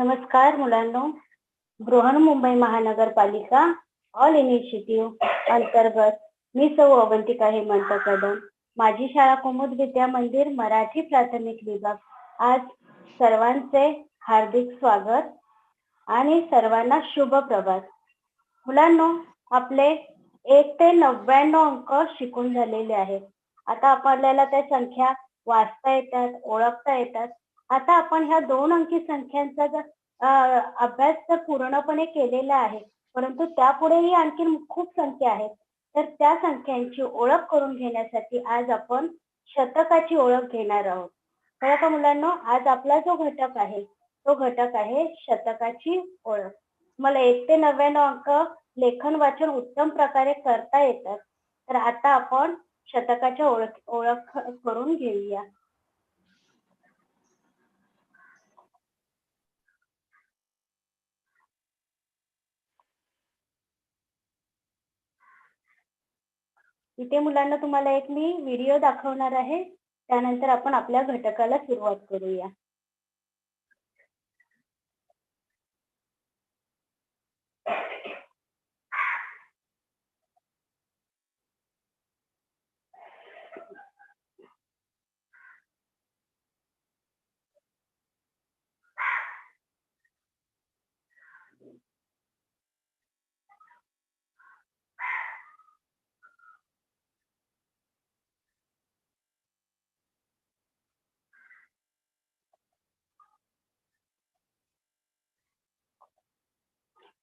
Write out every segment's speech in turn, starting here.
नमस्कार मुलांनो. बृहन्मुंबई महानगरपालिका ऑल इनिशिएटिव्ह अंतर्गत मी सौ अवंतिका हेमंत कदम. माझी शाळा कुमुद विद्या मंदिर मराठी प्राथमिक विभाग. आज सर्वांचे हार्दिक स्वागत आणि सर्वांना शुभ प्रभात. मुलांनो आपले एक ते नव्याण्णव अंक शिकून झालेले आहेत. आता आपल्याला त्या संख्या वाचता येतात ओळखता येतात. आता आपण ह्या दोन अंकी संख्यांचा अभ्यास तर पूर्णपणे केलेला आहे परंतु त्यापुढेही आणखी खूप संख्या आहेत. तर त्या संख्यांची ओळख करून घेण्यासाठी आज आपण शतकाची ओळख घेणार आहोत. कळलं का मुलांना आज आपला जो घटक आहे तो घटक आहे शतकाची ओळख. मला एक ते नव्याण्णव अंक लेखन वाचन उत्तम प्रकारे करता येतात. तर आता आपण शतकाच्या ओळख ओळख करून घेऊया. इथे मुलांना तुम्हाला एक मी व्हिडिओ दाखवणार आहे. त्यानंतर आपण आपल्या घटकाला सुरुवात करूया.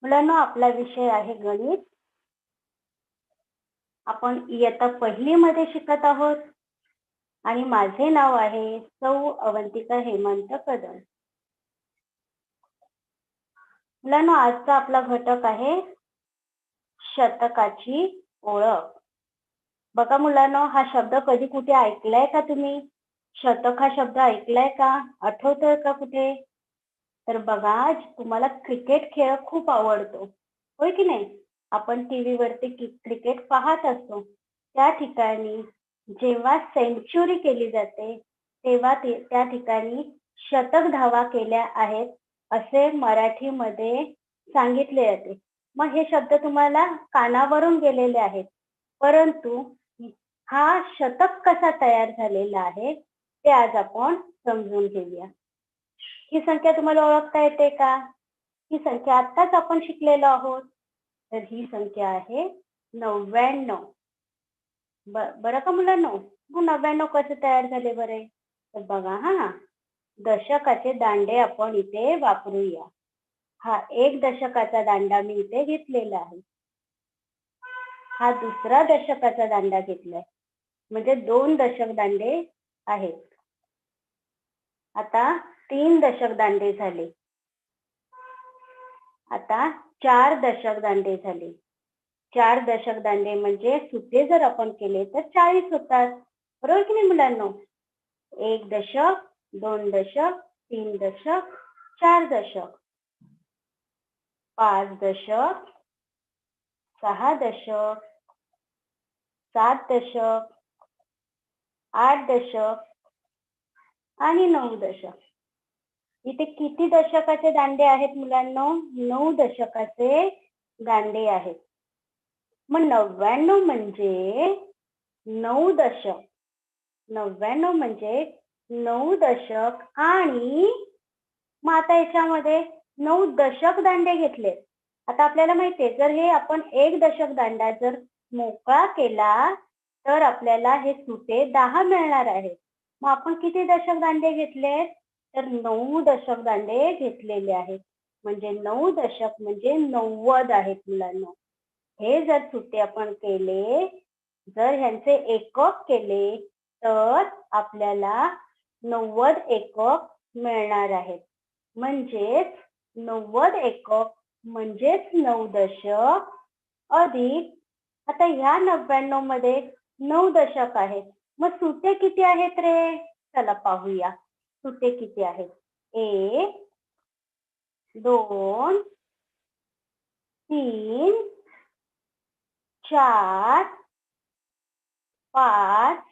मुलांना आपला विषय आहे गणित. आपण इयत्ता पहिली मध्ये शिकत आहोत. आणि माझे नाव आहे सौ अवंतिका हेमंत कदम. मुलांना आजचा आपला घटक आहे शतकाची ओळख. बघा मुलांनो हा शब्द कधी कुठे ऐकलाय का तुम्ही? शतक हा शब्द ऐकलाय का? आठवतोय का कुठे? तर बघा तुम्हाला क्रिकेट खेळ खूप आवडतो. होय की नाही? आपण टीव्ही वरती क्रिकेट पाहत असतो. त्या ठिकाणी जेव्हा सेंचुरी केली जाते तेव्हा ते त्या ठिकाणी शतक धावा केल्या आहेत असे मराठीमध्ये सांगितले जाते. मग हे शब्द तुम्हाला कानावरून गेलेले आहेत. परंतु हा शतक कसा तयार झालेला आहे ते आज आपण समजून घेऊया. ही संख्या तुम्हाला ओळखता येते का? ही संख्या आत्ताच आपण शिकलेलो आहोत. तर ही संख्या आहे नव्याण्णव. बरं का मुलांनो? मग नव्याण्णव कसे तयार झाले बरे? तर बघा हा. दशकाचे दांडे आपण इथे वापरूया. हा एक दशकाचा दांडा मी इथे घेतलेला आहे. हा दुसरा दशकाचा दांडा घेतलाय. म्हणजे दोन दशक दांडे आहेत. आता तीन दशक दांडे झाले. आता चार दशक दांडे झाले. चार दशक दांडे म्हणजे सुटे जर आपण केले तर चाळीस होतात. बरोबर की नाही मुलांना? एक दशक दोन दशक तीन दशक चार दशक. पाच दशक सहा दशक सात दशक आठ दशक आणि नऊ दशक. इथे किती दशकाचे दांडे आहेत मुलांनो? नऊ दशकाचे दांडे आहेत. मग नव्याण्णव म्हणजे नऊ दशक. नव्याण्णव म्हणजे नऊ दशक आणि मग आता याच्यामध्ये नऊ दशक दांडे घेतले. आता आपल्याला माहितीये जर हे आपण एक दशक दांडा जर मोकळा केला तर आपल्याला हे सुटे दहा मिळणार आहेत मग आपण किती दशक दांडे घेतले तर नऊ दशक दांडे घेतलेले आहेत. म्हणजे नऊ दशक म्हणजे नव्वद आहेत मुलांना. हे जर सुटे आपण केले जर ह्यांचे एकक केले तर आपल्याला नव्वद एकक मिळणार आहेत. म्हणजेच नव्वद एकक म्हणजेच नऊ दशक अधिक आता ह्या नव्याण्णवमध्ये नऊ दशक आहेत. मग सुटे किती आहेत रे? चला पाहूया. सुटे किती आहेत? एक दोन तीन चार पाच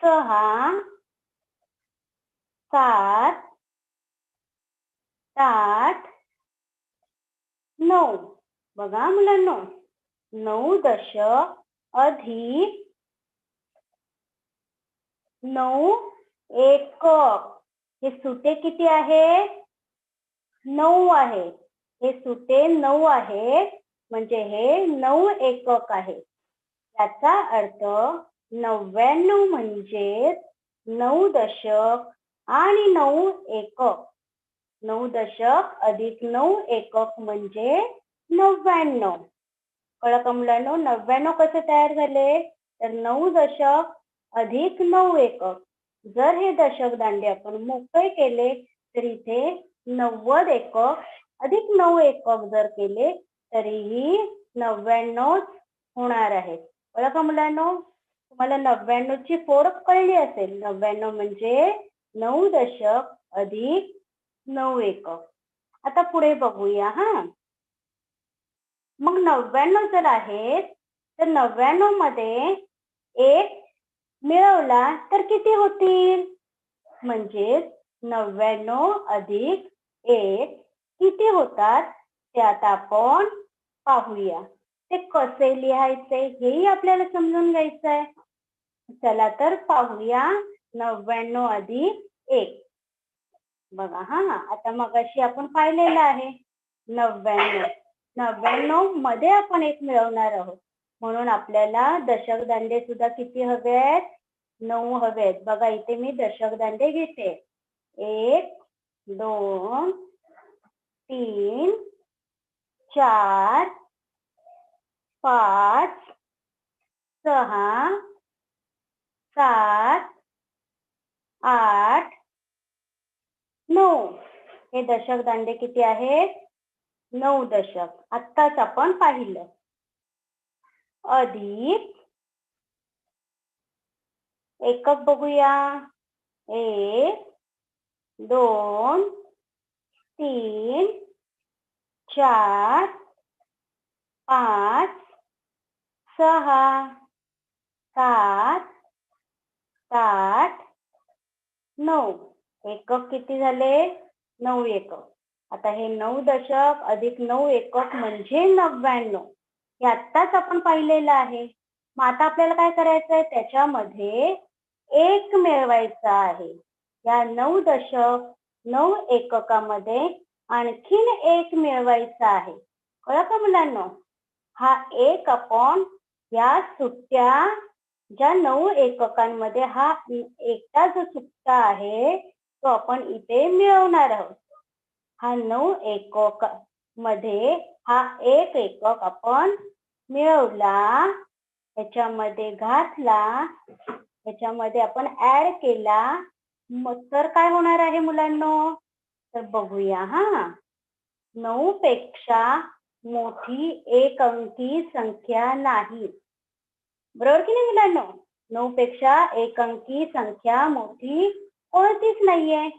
सहा सात सात नऊ. बघा मुलांनो नऊ दशक अधिक नऊ एकक हे सुटे किती आहे? नऊ आहे. हे सुटे नऊ आहे. म्हणजे हे नऊ एकक आहे. याचा अर्थ नव्याण्णव म्हणजे नऊ दशक आणि नऊ एकक. नऊ दशक अधिक नऊ एकक म्हणजे नव्याण्णव. कळक मुलांनो? नव्याण्णव कसे तयार झाले? तर नऊ दशक अधिक नऊ एकक. जर हे दशक दांडे आपण मोकळे केले तर इथे नव्वद एकक अधिक नऊ एकक जर केले तरीही नव्याण्णव होणार आहे. बघा का मुलांनो तुम्हाला नव्याण्णव ची फोड कळली असेल. नव्याण्णव म्हणजे नऊ दशक अधिक नऊ एकक. आता पुढे बघूया हा. मग नव्याण्णव जर आहेत तर नव्याण्णवमध्ये एक मिळवला तर किती होतील? म्हणजे नव्याण्णव अधिक एक किती होतात? ते आता आपण पाहूया. ते कसे लिहायचे हेही आपल्याला समजून घ्यायचं आहे चला तर पाहूया नव्याण्णव अधिक एक. बघा हा आता मगाशी आपण पाहिलेलं आहे. नव्याण्णव. नव्याण्णवमध्ये आपण एक मिळवणार आहोत. म्हणून आपल्याला दशक दांडे सुद्धा किती हवे आहेत? नऊ हवे आहेत. बघा इथे मी दशक दांडे घेते. एक दोन तीन चार पाच सहा सात आठ नऊ. हे दशक दांडे किती आहेत? नऊ दशक. आत्ताच आपण पाहिलं. अधिक एकक बघूया। एक, दोन, तीन, चार, पाच, सहा, सात, आठ, नऊ. एकक किती झाले? एकक. आता हे नऊ दशक अधिक नऊ एकक म्हणजे नव्याण्णव. हे आत्ताच आपण पाहिलेलं आहे. मग आता आपल्याला काय करायचं आहे? त्याच्यामध्ये एक मिळवायचा आहे. या नऊ दशक नऊ एककामध्ये आणखीन एक मिळवायचा आहे. कळलं का मुलांना? हा एक आपण या सुट्ट्या ज्या नऊ एककांमध्ये हा एकटा जो सुट्टा आहे तो आपण इथे मिळवणार आहोत. हा नऊ एकक मध्ये हा एक एकक आपण मिळवला याच्यामध्ये घातला याच्यामध्ये आपण ऍड केला. मग तर काय होणार आहे मुलांना? तर बघूया हा. नऊ पेक्षा मोठी एक अंकी संख्या नाही. बरोबर की नाही मुलांना? नऊ पेक्षा एक अंकी संख्या मोठी कोणतीच नाहीये.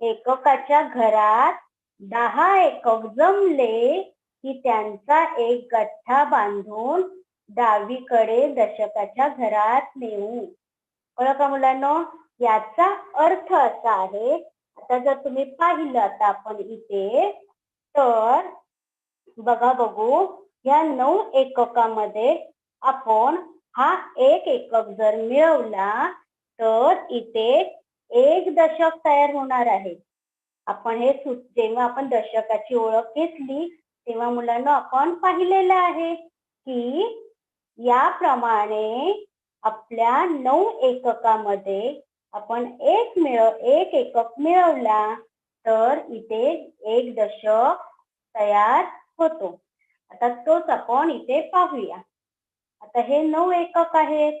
एककाच्या घरात दहा एकक जमले की त्यांचा एक गठ्ठा बांधून डावीकडे दशकाच्या घरात नेऊ. कळ का मुलांना? याचा अर्थ असा आहे आता जर तुम्ही पाहिलं आता आपण इथे तर बघा बघू या नऊ एककामध्ये आपण हा एक एकक जर मिळवला तर इथे एक दशक तयार होणार आहे. आपण हे जेव्हा आपण दशकाची ओळख घेतली तेव्हा मुलांना आपण पाहिलेलं आहे की याप्रमाणे आपल्या नऊ एककामध्ये आपण एक मिळव एक एकक मिळवला तर इथे एक दशक तयार होतो. आता तोच आपण इथे पाहूया. आता हे नऊ एकक आहेत.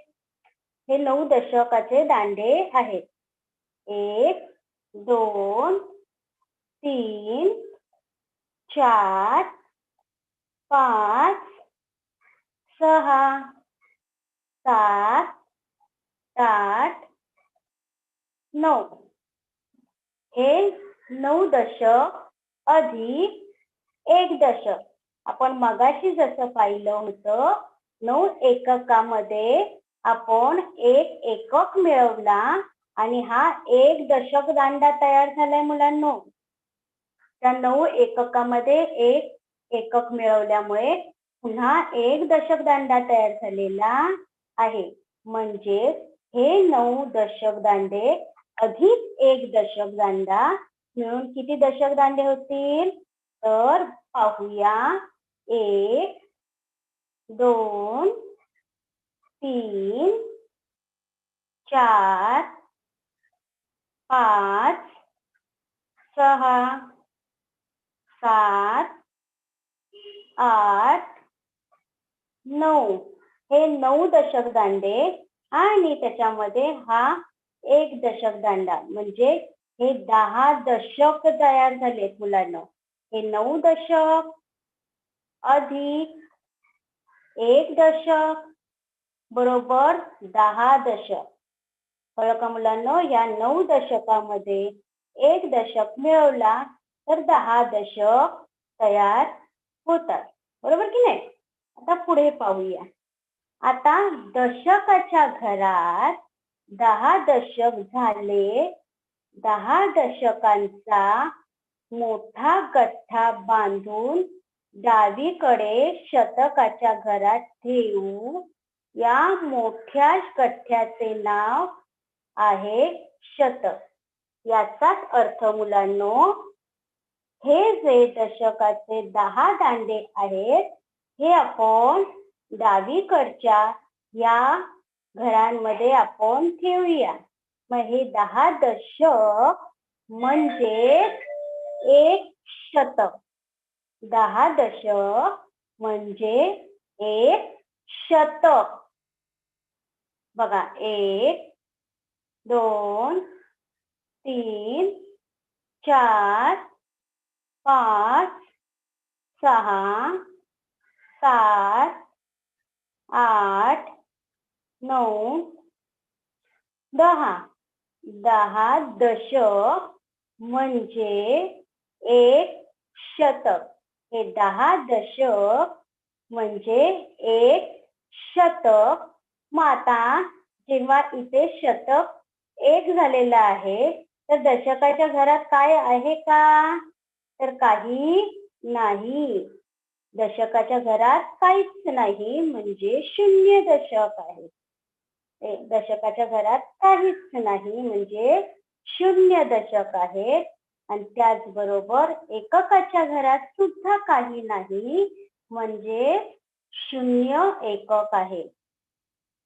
हे नऊ दशकाचे दांडे आहेत. एक दोन तीन चार पाच सहा सात आठ नऊ. हे नऊ दशक अधिक एक दशक. आपण मगाशी जसं पाहिलं होतं नऊ एककामध्ये आपण एक एकक मिळवला आणि हा एक दशक दांडा तयार झालाय मुलांनो. त्या नऊ एककामध्ये एक एकक मिळवल्यामुळे पुन्हा एक दशक दांडा तयार झालेला आहे. म्हणजे हे नऊ दशक दांडे अधिक एक दशक दांडा मिळून किती दशक दांडे होतील? तर पाहूया. एक दोन तीन चार पाच सहा सात आठ नऊ. हे नऊ दशक दांडे आणि त्याच्यामध्ये हा एक दशक दांडा म्हणजे हे दहा दशक तयार झालेत मुलांना. हे नऊ दशक अधिक एक दशक बरोबर दहा दशक. कळलं का मुलांना या नऊ दशकामध्ये एक दशक मिळवला तर दहा दशक तयार होतात. बरोबर की नाही? आता पुढे पाहूया. आता दशकाच्या घरात दहा दशक झाले. दहा दशकांचा मोठा गठ्ठा बांधून डावीकडे शतकाच्या घरात ठेवू. या मोठ्या गठ्ठ्याचे नाव आहे शतक. याचाच अर्थ मुलांनो हे जे दशकाचे दहा दांडे आहेत हे आपण डावीकडच्या या घरांमध्ये आपण ठेवूया. मग हे दहा दशक म्हणजे एक शतक. दहा दशक म्हणजे एक शतक. बघा एक दोन तीन चार पाच सहा सात आठ नऊ दहा. दहा दशक म्हणजे एक शतक. हे दहा दशक म्हणजे एक शतक. माता जेव्हा इथे शतक एक झालेलं आहे तर दशकाच्या घरात काय आहे का? तर काही नाही. दशकाच्या घरात काहीच नाही म्हणजे शून्य दशक आहे. दशकाच्या घरात काहीच नाही म्हणजे शून्य दशक आहे. आणि त्याचबरोबर एककाच्या घरात सुद्धा काही नाही म्हणजे शून्य एकक आहे.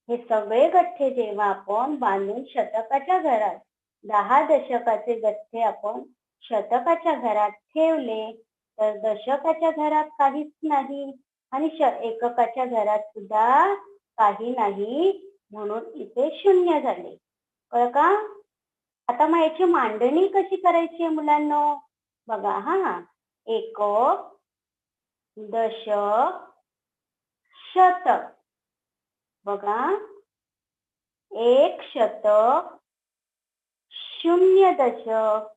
हे सगळे गठ्ठे जेव्हा आपण बांधून शतकाच्या घरात दहा दशकाचे गठ्ठे आपण शतकाच्या घरात ठेवले तर दशकाच्या घरात काहीच नाही आणि एककाच्या घरात सुद्धा काही नाही म्हणून इथे शून्य झाले. कळ का? आता मग याची मांडणी कशी करायची आहे मुलांना? बघा हा. एकक दशक शतक. बघा. एक शतक शून्य दशक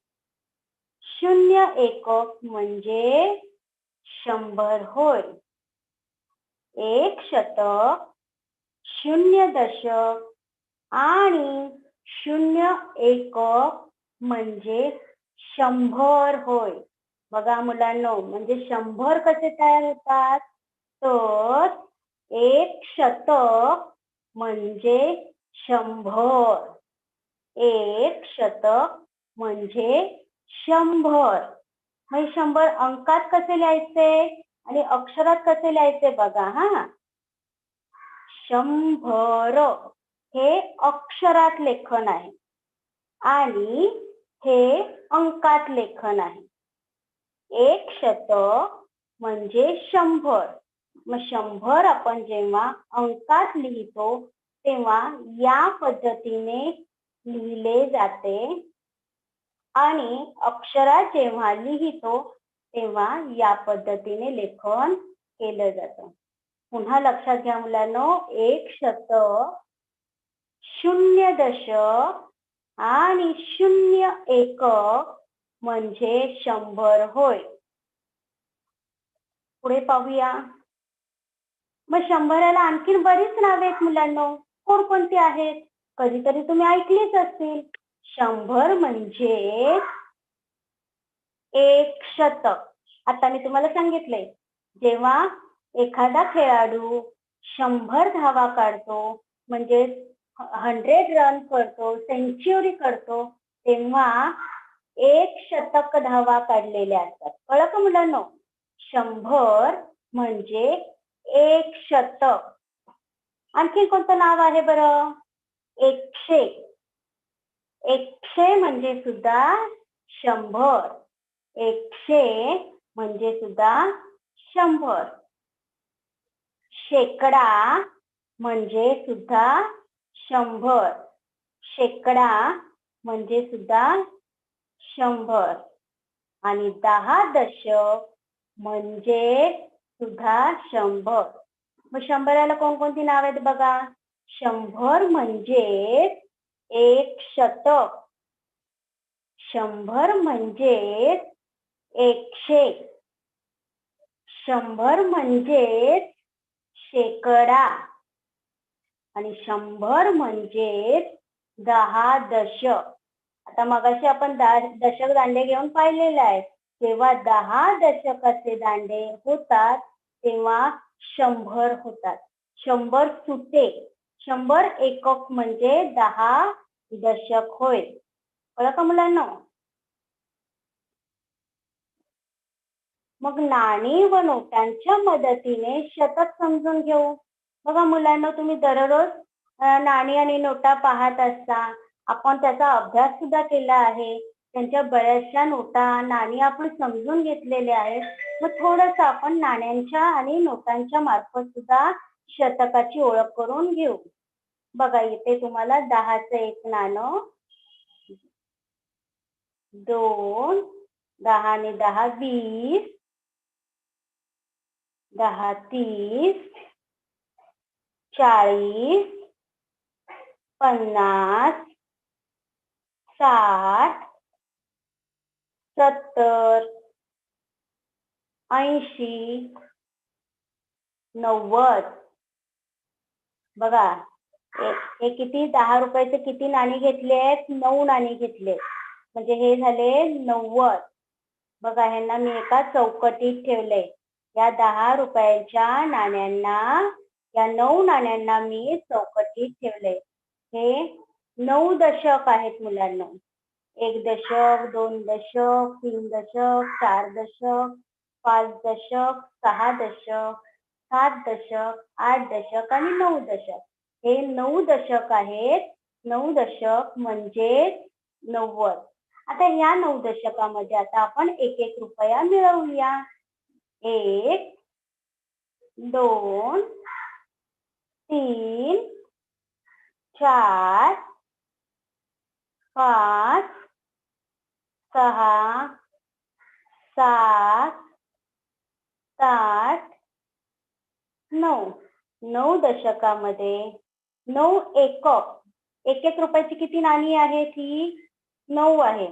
शून्य एकक म्हणजे शंभर होय. एक शतक शून्य दशक आणि शून्य एकक म्हणजे शंभर होय. बघा मुलांना म्हणजे शंभर कसे तयार होतात? तर एक शतक म्हणजे शंभर. एक शतक म्हणजे शंभर. म्हणजे शंभर अंकात कसे लिहायचे? आणि अक्षरात कसे लिहायचे बघा हा? शंभर. हे अक्षरात लेखन आहे. आणि हे अंकात लेखन आहे. एक शत म्हणजे शंभर. मग शंभर आपण जेव्हा अंकात लिहितो तेव्हा या पद्धतीने लिहिले जाते आणि अक्षरा जेव्हा लिहितो तेव्हा या पद्धतीने लेखन केलं जातं. पुन्हा लक्षात घ्या मुलांनो एक शतक शून्य दशक आणि शून्य एक म्हणजे शंभर होय. पुढे पाहूया. मग शंभराला आणखीन बरीच नावे आहेत मुलांना. कोणकोणती आहेत? कधीतरी तुम्ही ऐकलीच असतील. शंभर म्हणजे एक शतक आता मी तुम्हाला सांगितलंय जेव्हा एखादा खेळाडू शंभर धावा काढतो म्हणजे हंड्रेड रन करतो सेंच्युरी करतो तेव्हा एक शतक धावा काढलेल्या असतात. कळलं का मुलांना? शंभर म्हणजे एक शतक. आणखी कोणतं नाव आहे बरं? एकशे. एकशे म्हणजे सुद्धा शंभर. एकशे म्हणजे सुद्धा शंभर. शेकडा म्हणजे सुद्धा शंभर. शेकडा म्हणजे सुद्धा शंभर. आणि दहा दशक म्हणजे सुद्धा शंभर. मग शंभराला कोणकोणती नाव आहेत बघा? शंभर म्हणजे एक शतक. शंभर म्हणजे एकशे. शंभर म्हणजे शेकडा. आणि शंभर म्हणजे दहा दशक. आता मगाशी आपण दशक दांडे घेऊन पाहिलेले आहे. जेव्हा दहा दशकाचे दांडे होतात तेव्हा शंभर होतात. शंभर सुटे शंभर एकक म्हणजे दहा दशक होय. कळ का मुलांना? मग नाणी व नोटांच्या मदतीने शतक समजून घेऊ. बघा मुलांना तुम्ही दररोज नाणी आणि नोटा पाहत असता. आपण त्याचा अभ्यास सुद्धा केला आहे. त्यांच्या बऱ्याचशा नोटा नाणी आपण समजून घेतलेल्या आहेत. मग थोडस आपण नाण्यांच्या आणि नोटांच्या मार्फत सुद्धा शतकाची ओळख करून घेऊ. बघा इथे तुम्हाला दहाचं एक नाणं. दोन दहा आणि दहा वीस. दहा तीस. चाळीस. पन्नास. साठ. सत्तर. ऐंशी. नव्वद. बघा हे किती? दहा रुपयाचे किती नाणी घेतले आहेत? नऊ नाणी घेतले. म्हणजे हे झाले नव्वद. बघा ह्यांना मी एका चौकटीत ठेवले. या दहा रुपयाच्या नाण्यांना या नऊ नाण्यांना मी चौकटीत ठेवले. हे नऊ दशक आहेत मुलांना. एक दशक दोन दशक तीन दशक चार दशक पाच दशक सहा दशक सात दशक आठ दशक आणि नऊ दशक. हे नऊ दशक आहेत. नऊ दशक म्हणजे नव्वद. आता या नऊ दशकामध्ये आता आपण एक एक रुपया मिळवूया. एक दोन तीन चार पाच सहा सात आठ नऊ. नऊ दशकामध्ये नऊ एकक. एक एक रुपयाची किती नाणी आहेत ही? नऊ आहे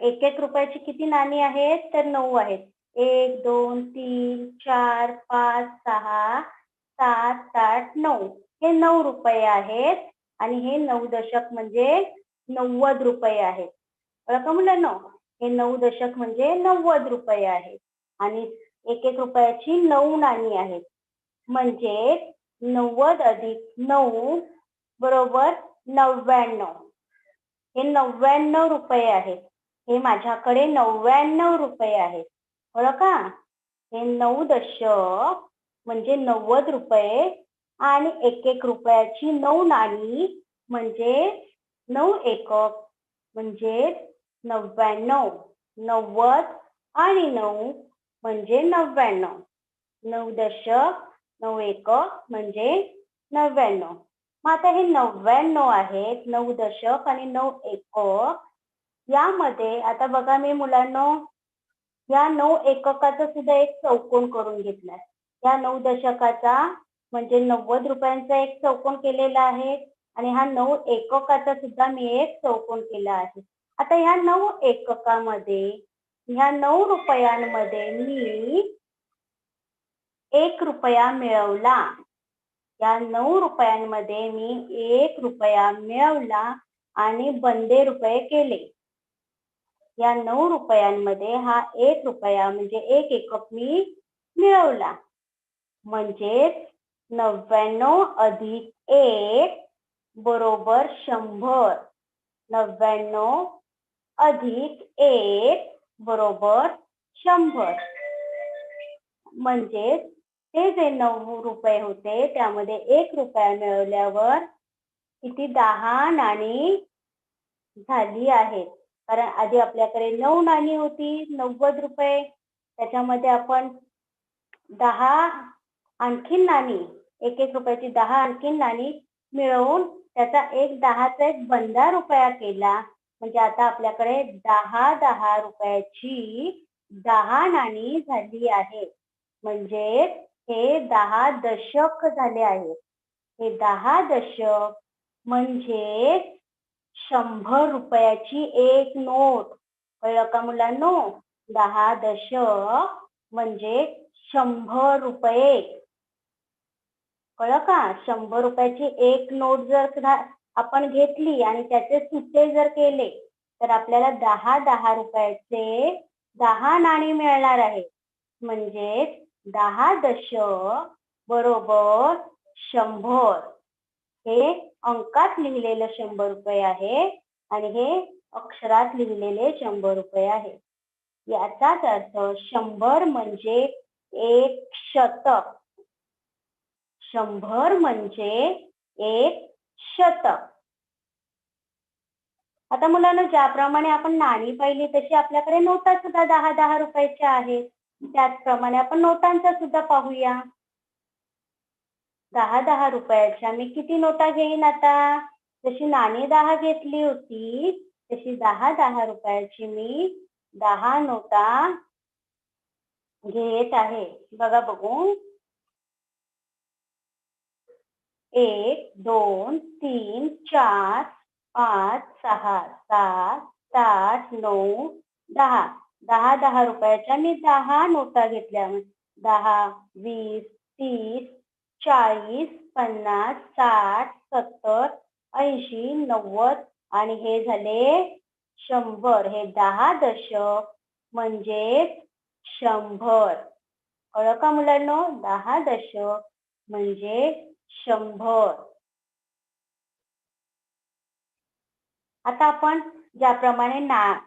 एक एक रुपयाची किती नाणी आहेत? तर नऊ आहेत. एक दोन तीन चार पाच सहा सात आठ नऊ. हे नऊ रुपये आहेत आणि हे नऊ दशक म्हणजे नव्वद रुपये आहेत. का मुलांना? हे नऊ दशक म्हणजे नव्वद रुपये आहेत आणि एक एक रुपयाची नऊ नाणी आहेत. म्हणजे नव्वद अधिक नऊ बरोबर नव्याण्णव. हे नव्याण्णव रुपये आहेत. हे माझ्याकडे नव्याण्णव रुपये आहेत. बरं का? हे नऊ दशक म्हणजे नव्वद रुपये आणि एक एक रुपयाची नऊ नाणी म्हणजे नऊ एकक म्हणजे नव्याण्णव. नव्वद आणि नऊ म्हणजे नव्याण्णव. नऊ दशक नऊ एक म्हणजे नव्याण्णव. मग आता हे नव्याण्णव आहेत नऊ दशक आणि नऊ एकक यामध्ये आता बघा मी मुलांना या नऊ एककाचा सुद्धा एक चौकोन करून घेतलाय. या नऊ दशकाचा म्हणजे नव्वद रुपयांचा एक चौकोन केलेला आहे आणि हा नऊ एककाचा सुद्धा मी एक चौकोन केला आहे. आता ह्या नऊ एककामध्ये ह्या नऊ रुपयांमध्ये मी एक रुपया मिळवला. या नऊ रुपयांमध्ये मी एक रुपया मिळवला आणि बंदे रुपये केले. या नऊ रुपयांमध्ये हा एक रुपया म्हणजे एक एकक मी मिळवला. म्हणजेच नव्याण्णव अधिक एक बरोबर शंभर. नव्याण्णव अधिक एक बरोबर शंभर. म्हणजेच ते जे नऊ रुपये होते त्यामध्ये एक रुपया मिळवल्यावर किती? दहा नाणी झाली आहेत. कारण आधी आपल्याकडे नऊ नाणी होती नव्वद रुपये. त्याच्यामध्ये आपण दहा आणखीन नाणी एक एक रुपयाची दहा आणखीन नाणी मिळवून त्याचा एक दहाचा एक बंदा रुपया केला. म्हणजे आता आपल्याकडे दहा दहा रुपयाची दहा नाणी झाली आहे म्हणजे हे दहा दशक झाले आहेत हे दहा दशक म्हणजे शंभर रुपयाची एक नोट. कळलं का मुलांनो? दहा दशक म्हणजे शंभर रुपये. कळलं का? शंभर रुपयाची एक नोट जर आपण घेतली आणि त्याचे सुटे जर केले तर आपल्याला दहा दहा रुपयाचे दहा नाणी मिळणार आहे. म्हणजे दहा दशक बरोबर शंभर. हे अंकात लिहिलेलं शंभर रुपये आहे आणि हे अक्षरात लिहिलेले शंभर रुपये आहे. याचाच अर्थ शंभर म्हणजे एक शतक. शंभर म्हणजे एक शतक. आता मुलांना ज्याप्रमाणे आपण नाणी पाहिली तशी आपल्याकडे नोटा सुद्धा दहा दहा रुपयाच्या आहेत. त्याचप्रमाणे आपण नोटांचा सुद्धा पाहूया. दहा दहा रुपयाच्या मी किती नोटा घेईन आता? जशी नाणी दहा घेतली होती तशी दहा दहा रुपयाची मी दहा नोटा घेत आहे. बघा बघू एक दोन तीन चार पाच सहा सात आठ नऊ दहा. दहा दहा रुपयाच्या मी दहा नोटा घेतल्या. दहा वीस तीस चाळीस पन्नास साठ सत्तर ऐंशी नव्वद आणि हे झाले शंभर. हे दहा दशक म्हणजेच शंभर. कळ का मुलांना? दहा दशक म्हणजे शंभर. आता आपण ज्याप्रमाणे ना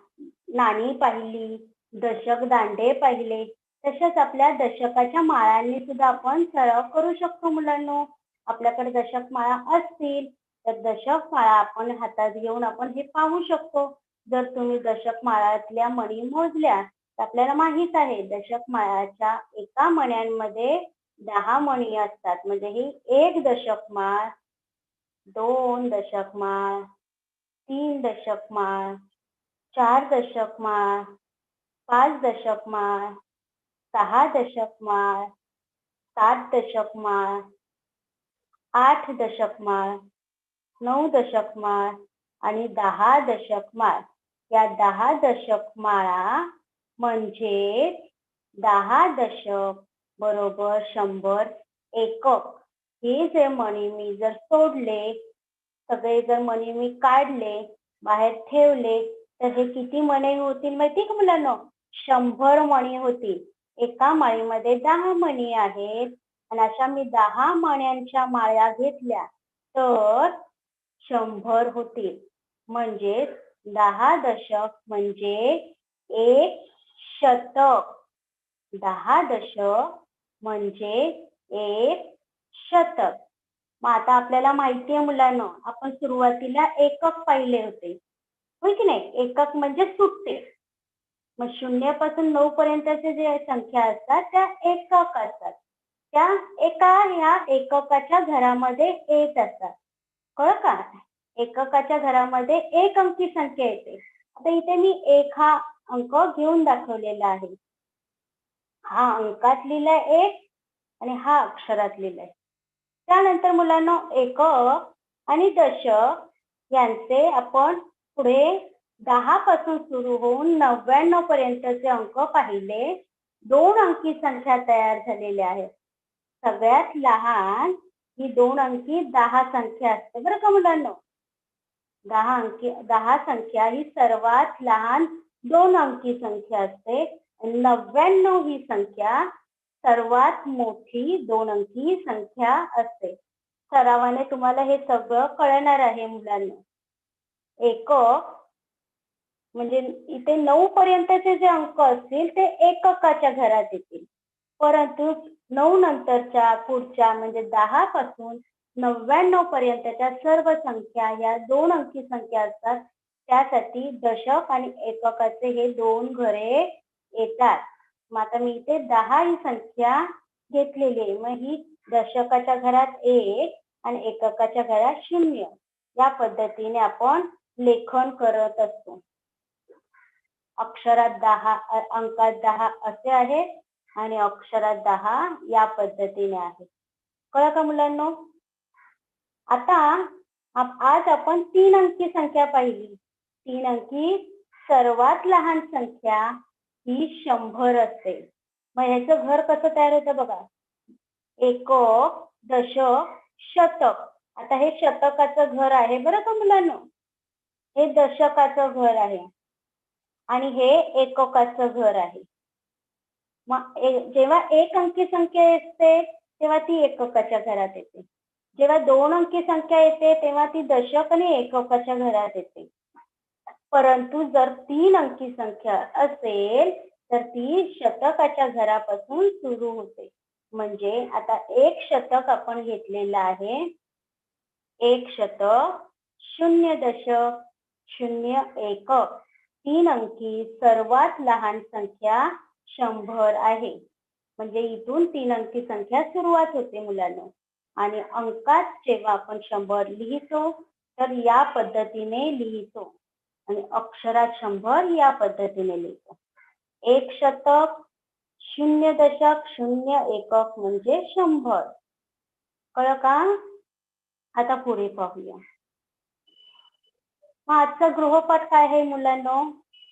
नाणी पाहिली दशक दांडे पाहिले तसेच आपल्या दशकाच्या माळांनी सुद्धा आपण सराव करू शकतो मुलांना. आपल्याकडे दशक माळा असतील तर दशक माळा आपण हातात घेऊन आपण हे पाहू शकतो. जर तुम्ही दशक माळातल्या मणी मोजल्या तर आपल्याला माहीत आहे दशक माळाच्या एका मण्यांमध्ये दहा मणी असतात. म्हणजे ही एक दशक माळ दोन दशक माळ तीन दशक माळ चार दशक माळ पाच दशक माळ सहा दशक माळ सात दशक माळ आठ दशक माळ नऊ दशक माळ आणि दहा दशक माळ. या दहा दशक माळा म्हणजे दहा दशक बरोबर शंभर एकक. हे जे मणी मी जर सोडले सगळे जर मणी मी काढले बाहेर ठेवले तर हे किती मणी होतील माहिती का मुलांना? शंभर मणी होतील. एका माळीमध्ये दहा मणी आहेत. आणि अशा मी दहा मण्यांच्या माळ्या घेतल्या तर शंभर होतील. म्हणजे दहा दशक म्हणजे एक शतक. दहा दशक म्हणजे एक शतक. मग आता आपल्याला माहिती आहे मुलांना आपण सुरुवातीला एकक पाहिले होते. होय की नाही? एकक म्हणजे सुटते मग शून्यापासून नऊ पर्यंतचे जे संख्या असतात त्या एकक असतात. त्या एका ह्या एककाच्या घरामध्ये येत असतात. कळ का? एककाच्या घरामध्ये एक अंकी संख्या येते. आता इथे मी एक हा अंक घेऊन दाखवलेला आहे. हा अंकात लिहिलाय एक आणि हा अक्षरात लिहिलाय. त्यानंतर मुलांना एक आणि दशक यांचे आपण पुढे दहा सुरू होऊन नव्याण्णव पर्यंतचे अंक पाहिले. दोन अंकी संख्या तयार झालेल्या आहेत. सगळ्यात लहान ही दोन अंकी दहा संख्या असते बरं का मुलांना? दहा अंकी, दहा संख्या ही सर्वात लहान दोन अंकी संख्या असते. नव्याण्णव ही संख्या सर्वात मोठी दोन अंकी संख्या असते. सरावाने तुम्हाला हे सगळं कळणार आहे मुलांना. एकक म्हणजे इथे नऊ पर्यंतचे जे अंक असतील ते एककाच्या घरात येतील. परंतु नऊ नंतरच्या पुढच्या म्हणजे दहा पासून नव्याण्णव पर्यंतच्या सर्व संख्या या दोन अंकी संख्या असतात त्यासाठी दशक आणि एककाचे हे दोन घरे येतात. मग आता मी इथे दहा ही संख्या घेतलेली आहे. मग ही दशकाच्या घरात एक आणि एककाच्या घरात शून्य. या पद्धतीने आपण लेखन करत असतो. अक्षरात दहा अंकात दहा असे आहे आणि अक्षरात दहा या पद्धतीने आहे. कळ का मुलांना? आता आज आपण तीन अंकी संख्या पाहिली. तीन अंकी सर्वात लहान संख्या ही शंभर असते. मग ह्याचं घर कसं तयार होतं बघा? एकक दशक शतक. आता हे शतकाचं घर आहे बरं का मुलांना? हे दशकाचं घर आहे. आणि हे एककाचं घर आहे. मग जेव्हा एक अंकी संख्या येते तेव्हा ती एककाच्या घरात येते. जेव्हा दोन अंकी संख्या येते तेव्हा ती दशक आणि एककाच्या घरात येते. परंतु जर तीन अंकी संख्या असेल तर ती शतकाच्या घरापासून सुरू होते. म्हणजे आता एक शतक आपण घेतलेलं आहे. एक शतक शून्य दशक शून्य एकक तीन अंकी सर्वात लहान संख्या शंभर आहे. म्हणजे इथून तीन अंकी संख्या सुरुवात होते मुलांना. आणि अंकात जेव्हा आपण शंभर लिहितो तर या पद्धतीने लिहितो. आणि अक्षरात शंभर या पद्धतीने लिहितो. एक शतक शून्य दशक शून्य एकक म्हणजे शंभर. कळ का? आता पुढे पाहूया. आजचा गृहपाठ काय आहे मुलांना?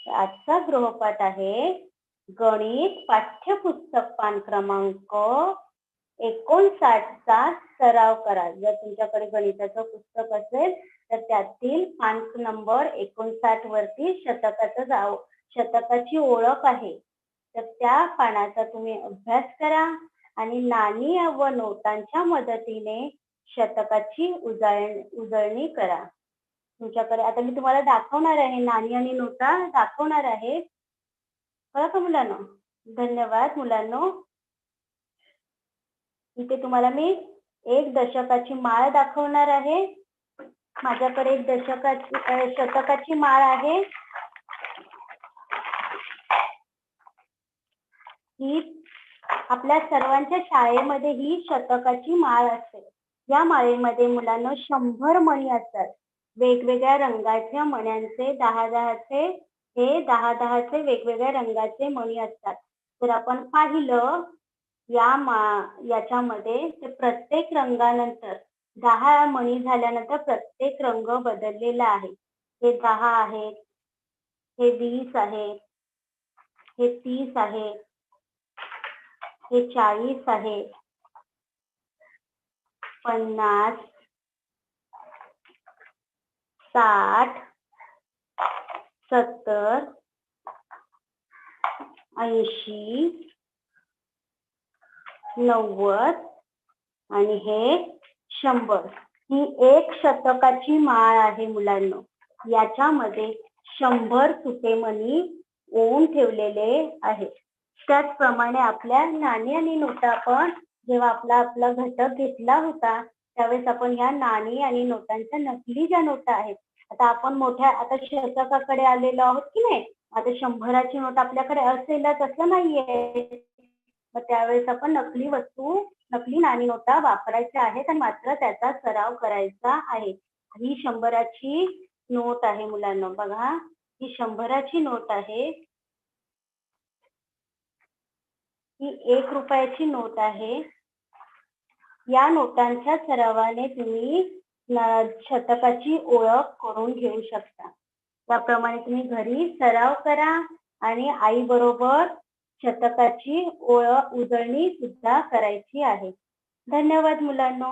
आजचा गृहपाठ आहे गणित पाठ्यपुस्तक पान क्रमांक एकोणसाठचा सराव करा. जर तुमच्याकडे गणिताचं पुस्तक असेल तर त्यातील पान नंबर एकोणसाठ वरती शतकाचं जाव शतकाची ओळख आहे. तर त्या पानाचा तुम्ही अभ्यास करा आणि नाणी व नोटांच्या मदतीने शतकाची उजळ उजळणी करा. तुमच्याकडे आता मी तुम्हाला दाखवणार आहे नाणी आणि नोटा दाखवणार आहे. बरं का मुलांना? धन्यवाद मुलांनो. इथे तुम्हाला मी एक दशकाची माळ दाखवणार आहे. माझ्याकडे एक दशकाची शतकाची माळ आहे. ही आपल्या सर्वांच्या शाळेमध्ये ही शतकाची माळ असते. या माळेमध्ये मुलांना शंभर मणी असतात. वेगवेगळ्या रंगाच्या मण्यांचे दहा दहाचे हे दहा दहाचे वेगवेगळ्या रंगाचे मणी असतात. तर आपण पाहिलं या मा याच्यामध्ये ते प्रत्येक रंगानंतर दहा मणी झाल्यानंतर प्रत्येक रंग बदललेला आहे. हे दहा आहेत हे वीस आहेत हे तीस आहे हे चाळीस आहे पन्नास साठ सत्तर ऐंशी नव्वद आणि हे शंभर. ही एक शतकाची माळ आहे मुलांना. याच्यामध्ये शंभर सुतेमणी ओन ठेवलेले आहेत त्याचप्रमाणे आपल्या नाणी आणि नोटा आपण जेव्हा आपला आपला घटक घेतला होता त्यावेळेस आपण या नाणी आणि नोटांच्या नकली ज्या नोटा आहेत आता आपण मोठ्या आता शतकाकडे आलेलो आहोत की नाही? आता शंभराची नोट आपल्याकडे असेलच असं नाहीये. मग त्यावेळेस आपण नकली वस्तू नकली नाणी नोटा वापरायच्या आहेत आणि मात्र त्याचा सराव करायचा आहे. ही शंभराची नोट आहे मुलांना. बघा ही शंभराची नोट आहे. ही एक रुपयाची नोट आहे. या नोटांच्या सरावाने तुम्ही शतकाची ओळख करून घेऊ शकता. त्याप्रमाणे तुम्ही घरी सराव करा आणि आई बरोबर शतकाची ओळख उजळणी सुद्धा करायची आहे. धन्यवाद मुलांनो.